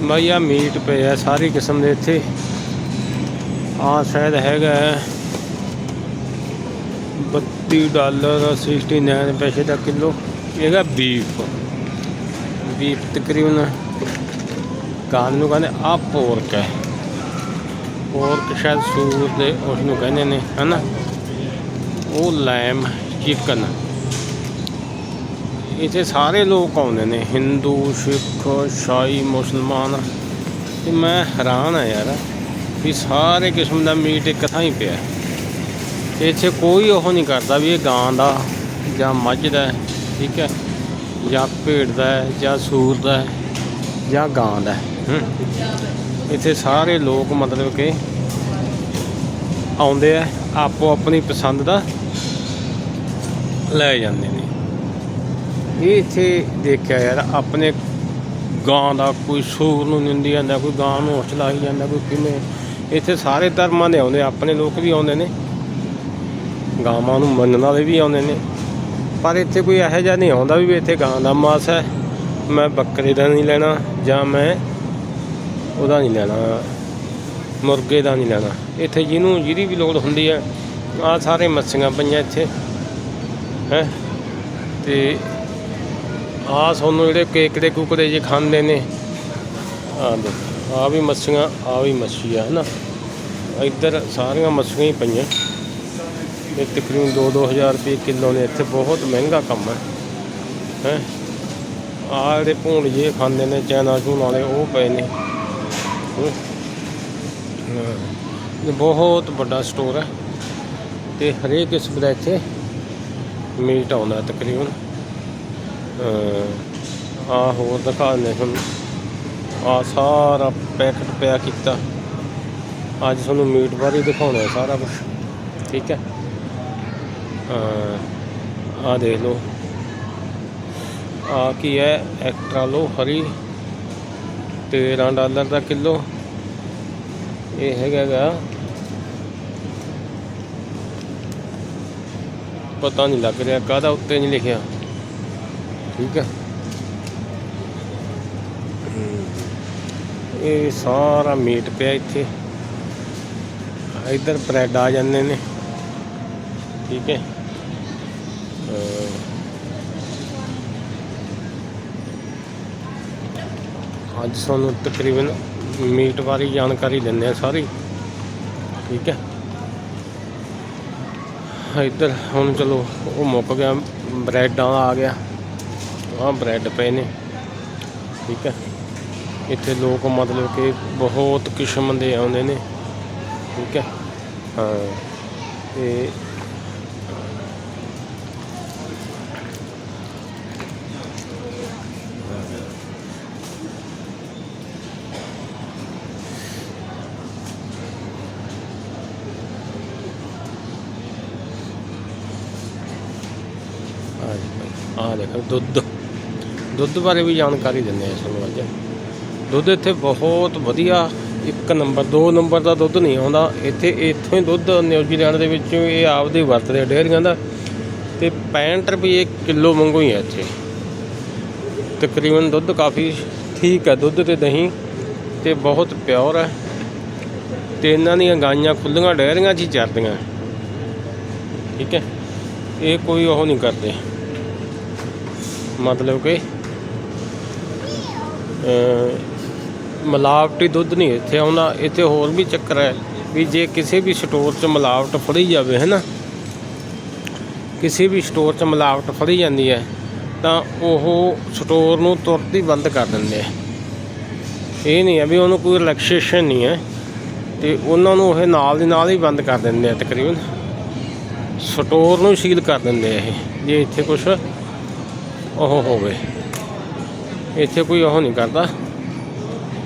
ਬਾਈ ਆ ਮੀਟ ਪਏ ਆ, ਸਾਰੀ ਕਿਸਮ ਦੇ ਇੱਥੇ। ਆ ਸ਼ਾਇਦ ਹੈਗਾ ਹੈ। 32 ਡਾਲਰ 69 ਪੈਸੇ ਦਾ ਕਿਲੋ। ਇਹਦਾ ਬੀਫ। ਬੀਫ ਤਕਰੀਬਨ ਕਾਂ ਨੂੰ ਕਹਿੰਦੇ ਆ ਪੋਰਕ ਹੈ। ਪੋਰਕ ਸ਼ਾਇਦ ਸੂਰ ਦੇ ਉਸ ਨੂੰ ਕਹਿੰਦੇ ਨੇ, ਹਨਾ? ਉਹ ਲੈਮ ਚਿਕਨ। ਇੱਥੇ ਸਾਰੇ ਲੋਕ ਆਉਂਦੇ ਨੇ, ਹਿੰਦੂ, ਸਿੱਖ ਈਸਾਈ ਮੁਸਲਮਾਨ। ਤੇ ਮੈਂ ਹੈਰਾਨ ਆ ਯਾਰ ਵੀ ਸਾਰੇ ਕਿਸਮ ਦਾ ਮੀਟ ਇੱਕ ਥਾਂ ਹੀ ਪਿਆ। ਤੇ ਇੱਥੇ ਕੋਈ ਉਹ ਨਹੀਂ ਕਰਦਾ ਵੀ ਇਹ ਗਾਂ ਦਾ ਜਾਂ ਮੱਝ ਦਾ, ਠੀਕ ਹੈ, ਜਾਂ ਭੇਡ ਦਾ, ਜਾਂ ਸੂਰ ਦਾ, ਜਾਂ ਗਾਂ ਦਾ। ਇੱਥੇ ਸਾਰੇ ਲੋਕ ਮਤਲਬ ਕਿ ਆਉਂਦੇ ਆ ਆਪੋ ਆਪਣੀ ਪਸੰਦ ਦਾ ਲੈ ਜਾਂਦੇ ਨੇ। ਇਹ ਇੱਥੇ ਦੇਖਿਆ ਯਾਰ, ਆਪਣੇ ਗਾਂ ਦਾ ਕੋਈ ਸੂਰ ਨੂੰ ਨਿੰਦੀ ਜਾਂਦਾ, ਕੋਈ ਗਾਂ ਨੂੰ ਹੌਸਲਾ ਜਾਂਦਾ, ਕੋਈ ਕਿਵੇਂ। ਇੱਥੇ ਸਾਰੇ ਧਰਮਾਂ ਦੇ ਆਉਂਦੇ ਆਪਣੇ ਲੋਕ ਵੀ ਆਉਂਦੇ ਨੇ। ਗਾਵਾਂ ਨੂੰ ਮੰਨਣ ਵਾਲੇ ਵੀ ਆਉਂਦੇ ਨੇ। ਪਰ ਇੱਥੇ ਕੋਈ ਇਹੋ ਜਿਹਾ ਨਹੀਂ ਆਉਂਦਾ ਵੀ ਇੱਥੇ ਗਾਂ ਦਾ ਮਾਸ ਹੈ। ਮੈਂ ਬੱਕਰੇ ਦਾ ਨਹੀਂ ਲੈਣਾ, ਜਾਂ ਮੈਂ ਉਹਦਾ ਨਹੀਂ ਲੈਣਾ, ਮੁਰਗੇ ਦਾ ਨਹੀਂ ਲੈਣਾ। ਇੱਥੇ ਜਿਹਨੂੰ, ਜਿਹਦੀ ਵੀ ਲੋੜ ਹੁੰਦੀ ਹੈ ਆ ਸਾਰੇ ਮੱਛੀਆਂ ਪਈਆਂ ਇੱਥੇ, ਹੈ। ਤੇ ਆ ਤੁਹਾਨੂੰ ਜਿਹੜੇ ਕੇਕੜੇ ਕੁਕੜੇ ਜੇ ਖਾਂਦੇ ਨੇ। ਆ ਦੇਖੋ ਆ ਵੀ ਮੱਛੀਆਂ ਆ ਵੀ ਮੱਛੀ ਆ, ਹਨਾ? ਇੱਧਰ ਸਾਰੀਆਂ ਮੱਛੀਆਂ ਹੀ ਪਈਆਂ। ਇਹ ਤਕਰੀਬਨ 2-2000 ਰੁਪਏ ਕਿਲੋ ਨੇ। ਇੱਥੇ ਬਹੁਤ ਮਹਿੰਗਾ ਕੰਮ ਹੈ। ਹੈ? ਆ ਜਿਹੜੇ ਭੂਣ ਜੇ ਖਾਂਦੇ ਨੇ ਚਾਈਨਾ ਚੂਨ ਵਾਲੇ, ਉਹ ਪਏ ਨੇ। ਇਹ ਬਹੁਤ ਵੱਡਾ ਸਟੋਰ ਹੈ। ਤੇ ਹਰੇਕ ਕਿਸਮ ਦਾ ਇੱਥੇ ਮੀਟ ਆਉਂਦਾ ਤਕਰੀਬਨ। ਆ ਹੋਰ ਦਿਖਾਉਂਦੇ ਹੁਣ ਆ ਸਾਰਾ ਪੈਕਟ ਪਿਆ ਕੀਤਾ। ਅੱਜ ਤੁਹਾਨੂੰ ਮੀਟ ਬਾਰੇ ਦਿਖਾਉਣਾ ਸਾਰਾ ਕੁਝ ਠੀਕ ਹੈ? ਆ ਦੇਖ ਲਓ। ਆ ਕੀ ਹੈ? ਐਕਟਰਾ ਲੋ ਹਰੀ। 13 ਡਾਲਰ ਦਾ ਕਿਲੋ। ਇਹ ਹੈਗਾ ਗਾ। ਪਤਾ ਨਹੀਂ ਲੱਗ ਰਿਹਾ ਕਾਹਦਾ ਉੱਤੇ ਨਹੀਂ ਲਿਖਿਆ। ਠੀਕ ਹੈ। ਇਹ ਸਾਰਾ ਮੀਟ ਪਿਆ ਇੱਥੇ। ਇੱਧਰ ਬ੍ਰੈਡ ਆ ਜਾਂਦੇ ਨੇ। ਠੀਕ ਹੈ। ਅੱਜ ਸਾਨੂੰ ਤਕਰੀਬਨ ਮੀਟ ਬਾਰੇ ਜਾਣਕਾਰੀ ਦਿੰਦੇ ਆ ਸਾਰੀ। ਠੀਕ ਹੈ। ਇੱਧਰ ਹੁਣ ਚਲੋ ਉਹ ਮੁੱਕ ਗਿਆ। ਬ੍ਰੈਡ ਆ ਗਿਆ। ਆਹ ਬ੍ਰੈਡ ਪਏ ਨੇ। ਠੀਕ ਹੈ ਇੱਥੇ ਲੋਕ ਮਤਲਬ ਕਿ ਬਹੁਤ ਕਿਸਮ ਦੇ ਆਉਂਦੇ ਨੇ। ਠੀਕ ਹੈ ਹਾਂ। ਤੇ ਆ ਦੇਖੋ, ਦੁੱਧ। ਦੁੱਧ ਬਾਰੇ ਵੀ ਜਾਣਕਾਰੀ ਦਿੰਦੇ ਆ ਤੁਹਾਨੂੰ ਅੱਜ। ਦੁੱਧ ਇੱਥੇ ਬਹੁਤ ਵਧੀਆ ਇੱਕ ਨੰਬਰ, ਦੋ ਨੰਬਰ ਦਾ ਦੁੱਧ ਨਹੀਂ ਆਉਂਦਾ। ਇੱਥੇ, ਇੱਥੋਂ ਹੀ ਦੁੱਧ ਨਿਊਜ਼ੀਲੈਂਡ ਦੇ ਵਿੱਚੋਂ ਇਹ ਆਪਦੇ ਵਰਤਦੇ ਆ ਡੇਅਰੀਆਂ ਦਾ। ਤੇ 65 ਰੁਪਏ ਕਿਲੋ ਮੰਗੋ ਹੀ ਹੈ ਇੱਥੇ। ਤਕਰੀਬਨ ਦੁੱਧ ਕਾਫੀ ਠੀਕ ਹੈ ਦੁੱਧ ਤੇ ਦਹੀਂ ਤੇ ਬਹੁਤ ਪਿਓਰ ਹੈ ਤੇ ਇਹਨਾਂ ਦੀਆਂ ਗਾਈਆਂ ਖੁੱਲੀਆਂ ਡੇਅਰੀਆਂ 'ਚ ਹੀ ਚਰਦੀਆਂ। ਠੀਕ ਹੈ। ਇਹ ਕੋਈ ਉਹ ਨਹੀਂ ਕਰਦੇ। ਮਤਲਬ ਕਿ ਮਿਲਾਵਟੀ ਦੁੱਧ ਨਹੀਂ ਇੱਥੇ ਆਉਂਦਾ ਇੱਥੇ ਹੋਰ ਵੀ ਚੱਕਰ ਹੈ ਵੀ ਜੇ ਕਿਸੇ ਵੀ ਸਟੋਰ 'ਚ ਮਿਲਾਵਟ ਫੜੀ ਜਾਵੇ, ਹੈ ਨਾ? ਕਿਸੇ ਵੀ ਸਟੋਰ 'ਚ ਮਿਲਾਵਟ ਫੜੀ ਜਾਂਦੀ ਹੈ, ਤਾਂ ਉਹ ਸਟੋਰ ਨੂੰ ਤੁਰਤ ਹੀ ਬੰਦ ਕਰ ਦਿੰਦੇ ਆ। ਇਹ ਨਹੀਂ ਹੈ ਵੀ ਉਹਨੂੰ ਕੋਈ ਰਿਲੈਕਸੇਸ਼ਨ ਨਹੀਂ ਹੈ ਤੇ ਉਹਨਾਂ ਨੂੰ ਇਹ ਨਾਲ ਦੀ ਨਾਲ ਹੀ ਬੰਦ ਕਰ ਦਿੰਦੇ ਆ ਤਕਰੀਬਨ। ਸਟੋਰ ਨੂੰ ਸੀਲ ਕਰ ਦਿੰਦੇ ਆ ਇਹ, ਜੇ ਇੱਥੇ ਕੁਝ ਉਹ ਹੋਵੇ। ਇੱਥੇ ਕੋਈ ਉਹ ਨਹੀਂ ਕਰਦਾ।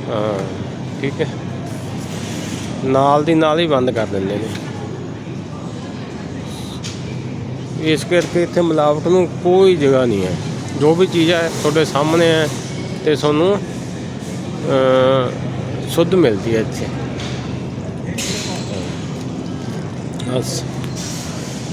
ਹਾਂ, ਠੀਕ ਹੈ। ਨਾਲ ਦੀ ਨਾਲ ਹੀ ਬੰਦ ਕਰ ਦਿੰਦੇ ਨੇ। ਇਸ ਕਰਕੇ ਇੱਥੇ ਮਿਲਾਵਟ ਨੂੰ ਕੋਈ ਜਗ੍ਹਾ ਨਹੀਂ ਹੈ। ਜੋ ਵੀ ਚੀਜ਼ ਹੈ, ਤੁਹਾਡੇ ਸਾਹਮਣੇ ਹੈ ਤੇ ਤੁਹਾਨੂੰ ਸ਼ੁੱਧ ਮਿਲਦੀ ਹੈ ਇੱਥੇ। ਬਸ।